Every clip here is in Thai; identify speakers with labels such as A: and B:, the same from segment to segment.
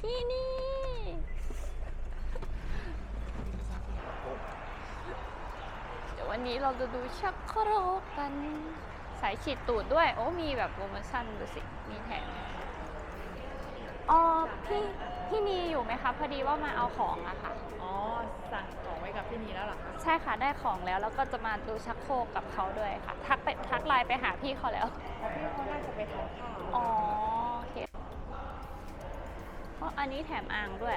A: ที่นี่ เดี๋ยววันนี้เราจะดูชักโครกกัน สายฉีดตูดด้วย โอ้มีแบบโปรโมชั่นดูสิ มีแถมอ๋อพี่พี่นีอยู่ไหมคะพอดีว่ามาเอาของอะค่ะ
B: อ๋อ สั่งของไว้กับพี่นีแล้วหรอคะ
A: ใช่ค่ะได้ของแล้วแล้วก็จะมาดูชักโครกกับเขาด้วยค่ะ ทักไปทักไลน์ไปหาพี่เขาแล้ว
B: พี่เขาน่าจะไปทานข้าว
A: อ๋อ อันนี้แถมอ่างด้วย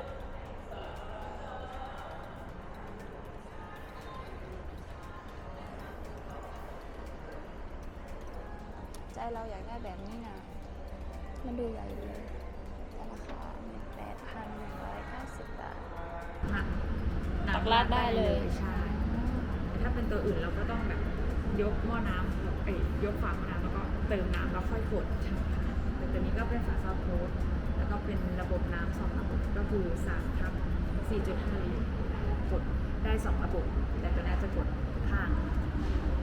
A: ใจเราอยากได้แบบนี้นะ มันดูใหญ่เลยแต่ราคาแปดพันหนึ่งร้อยเก้าสิบบาทตักราดได้เลย
B: ใช่แต่ถ้าเป็นตัวอื่นเราก็ต้องแบบยกหม้อน้ำเอ้ยยกฝาหม้อน้ำแล้วก็เติมน้ำแล้วค่อยกดใช่ไหมคะแต่ตัวนี้ก็เป็นฝาซาวโพสแล้ว ก็เป็นระบบน้ำสองระบบก็คือ3ทับ4.5ลิตรกดได้สองระบบ แต่ตัวนี้จะกดข้าง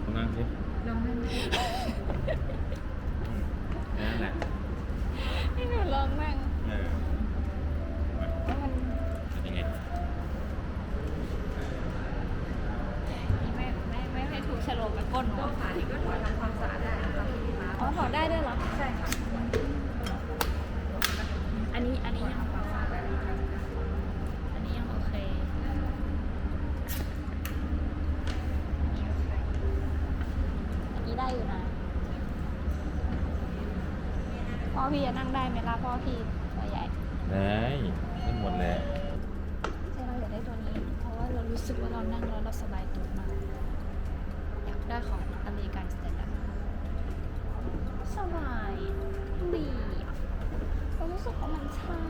C: ลองนั่งสิ
B: ลองนั่ง
C: อืมนั่นแหละ
A: ให้หนูลองนั่ง
C: เออ
A: ว่ามัน
C: เป็นยังไง
A: ไม่ไม่ไม่ไม่ถูกฉลกกับก้น
B: ตัว
A: เนาะ
B: ฝานี้ก็ถอดทำความสะอาดได้นะคะพี่ฟ้า
A: อ๋อถอดได้ด้วยเหรอ
B: ใช่ค่ะ
A: อันนี้อันนี้ยังอันนี้ยังโอเค อันนี้ได้อยู่นะพ่อพี่จะนั่งได้ไหมล่ะพ่อพี่ตัวใหญ่
C: ได้ได้หมดแหละ
A: ใช่เราอยากได้ตัวนี้ เพราะว่าเรารู้สึกว่าเรานั่งแล้วเราสบายตัวมาก อยากได้ของอเมริกันสแตนดาร์ดสบายดีอะเรารู้สึกว่ามันใช่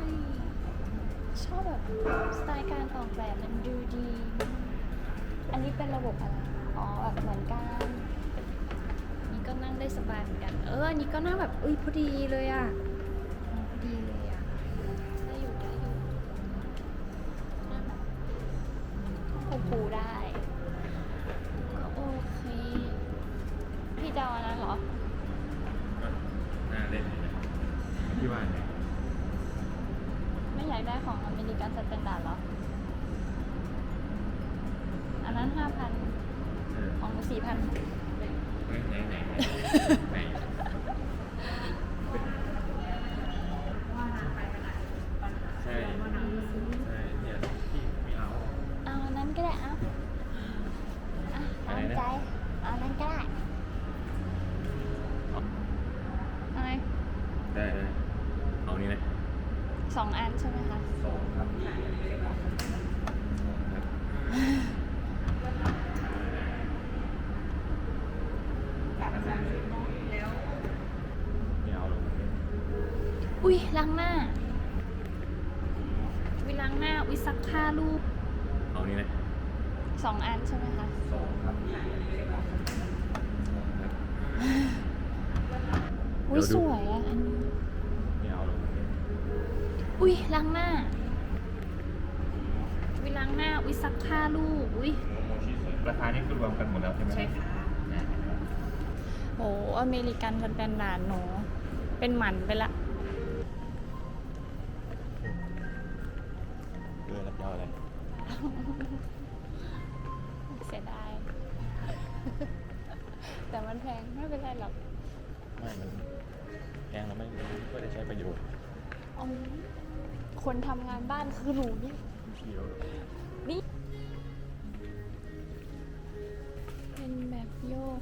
A: ชอบแบบสไตล์การออกแบบมันดูดี อันนี้เป็นระบบอะไร อ๋อแบบเหมือนกันอันนี่ก็นั่งได้ สบายเหมือนกัน เอออันนี้ก็นั่งแบบอุ้ยพอดีเลยอะพอดีเลยอะได้อยู่ได้อยู่นั่งแบบปูปูได้ ก็โอเค พี่จะเอาอันนั้นเหรอ
C: น่าเล่นดีนะพี่ว่าไง
A: ไม่อยากได้ของอเมริกันสแตนดาร์ดเหรอ อันนั้นห้าพัน
C: เออ
A: ของสี่พัน
C: ไหนไหนไหนไหน
B: ว่าน้ำไปมันอาจจะมีปัญหา
C: ใช่
B: ว่าน้ำมันซึม
C: ใช่เนี่ยพี่ไม่เอา
A: เอาอันนั้นก็ได้เอาอะตามใจ เอาอันนั้นก็ได้
C: เอา
A: อะไร
C: ได้ได้เอานี่นะ
A: สองอันใช่ไหมคะ
C: สองครับสองครับอันนั้น
B: แล้ว
C: ไม่เอาหรอก
A: อุ้ยล้างหน้าวิล้างหน้าวิซักผ้ารูป
C: เอานี่นะ
A: สองอันใช่ไหมคะ
C: สองครับสองครับ
A: อุ้ย
C: เดี๋ยวดู
A: สวยอะอันนี้
C: ไม่เอาหรอก
A: อุ้ยล้างหน้าวิล้างหน้าวิซักผ้ารูปอุ้ย
C: ราคานี่คือรวมกันหมดแล้วใช่ไหม
B: ใช่ค่ะ
A: โหอเมริกันสแตนดาร์ดหนูเป็นหมันไปละ
C: เออรับเจ้าอะไร
A: เสียดาย แต่มันแพงไม่เป็นไรหรอก
C: ไม่มันแกงเราไม่ก็ได้ใช้ประโยชน์
A: อืมคนทำงานบ้านคือหนูนี่
C: พี่แล้ว
A: นี่เป็นแบบโยก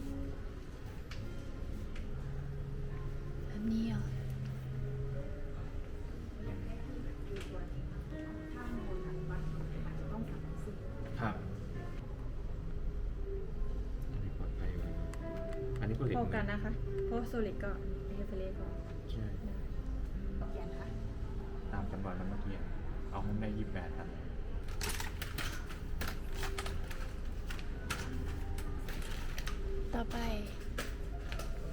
B: พอกันนะคะ เพราะโซลิดก็เอฟเลก็
C: ใช่
B: เขียนค่ะ
C: ตามจำนวนแล้วเมื่อกี้อะเอาให้ได้ยี่สิบแปดครับ
A: ต่อไป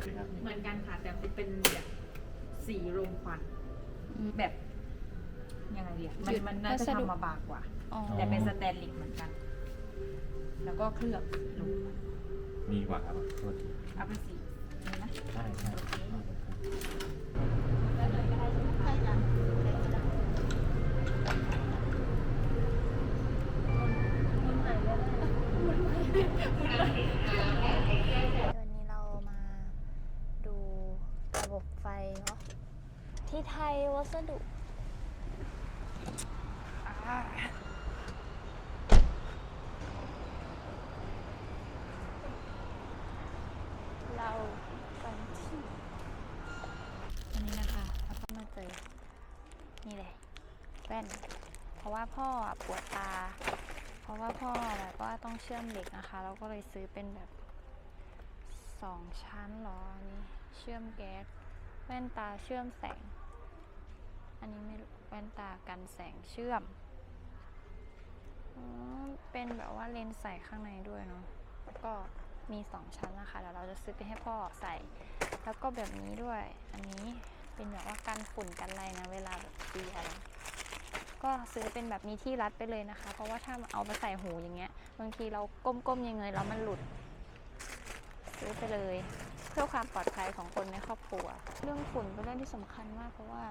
C: นี่ครับ
B: เหมือนกันค่ะ แต่เป็นแบบสีโรงควัน
A: อืม
B: แบบยังไงดีอะมัน
A: หยุด
B: มันน่าจะ
A: วัสดุ
B: ทำมาบางกว่า
A: อ๋อ
B: แต่เป็นสแตนลิสเหมือนกัน แล้วก็เคลือบลง
C: มีกว่าครับโทษที
B: เอาเป็นสีนะ
C: ใช่ใช่
B: วันนี้เรามาดูระบบไฟเนาะที่ไทย
A: วัสดุ Ah. เรากันที่อันนี้นะคะแล้วก็มาเจอ นี่เลยแว่น เพราะว่าพ่อปวดตา เพราะว่าพ่อแบบว่าต้องเชื่อมเหล็กนะคะ เราก็เลยซื้อเป็นแบบสองชั้นหรอนนี้เชื่อมแก๊สแว่นตาเชื่อมแสง อันนี้ไม่แว่นตากันแสงเชื่อมอ๋อเป็นแบบว่าเลนส์ใส่ข้างในด้วยเนาะแล้วก็ มีสองชั้นนะคะเดี๋ยวเราจะซื้อไปให้พ่อใส่ แล้วก็แบบนี้ด้วย อันนี้เป็นแบบว่ากันฝุ่นกันอะไรนะ เวลาแบบตีอะไรก็ซื้อเป็นแบบมีที่รัดไปเลยนะคะ เพราะว่าถ้าเอาไปใส่หูอย่างเงี้ย บางทีเราก้มๆยังไงแล้วมันหลุด ซื้อไปเลย เพื่อความปลอดภัยของคนในครอบครัว เรื่องฝุ่นเป็นเรื่องที่สำคัญมาก เพราะว่า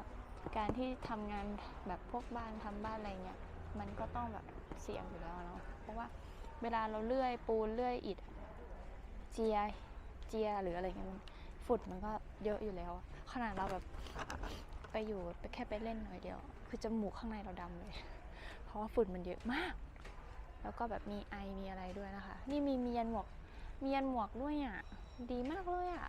A: การที่ทำงานแบบพวกบ้านทำบ้านอะไรเงี้ยมันก็ต้องแบบเสี่ยงอยู่แล้วเนาะเพราะว่าเวลาเราเลื่อยปูนเลื่อยอิฐ เจียเจียหรืออะไรเงี้ยมันฝุ่นมันก็เยอะอยู่แล้ว ขนาดเราแบบไปอยู่ไปแค่ไปเล่นหน่อยเดียว คือจมูกข้างในเราดำเลย เพราะว่าฝุ่นมันเยอะมาก แล้วก็แบบมีไอมีอะไรด้วยนะคะ นี่มีมียันหมวกมียันหมวกด้วยอะ ดีมากเลยอะ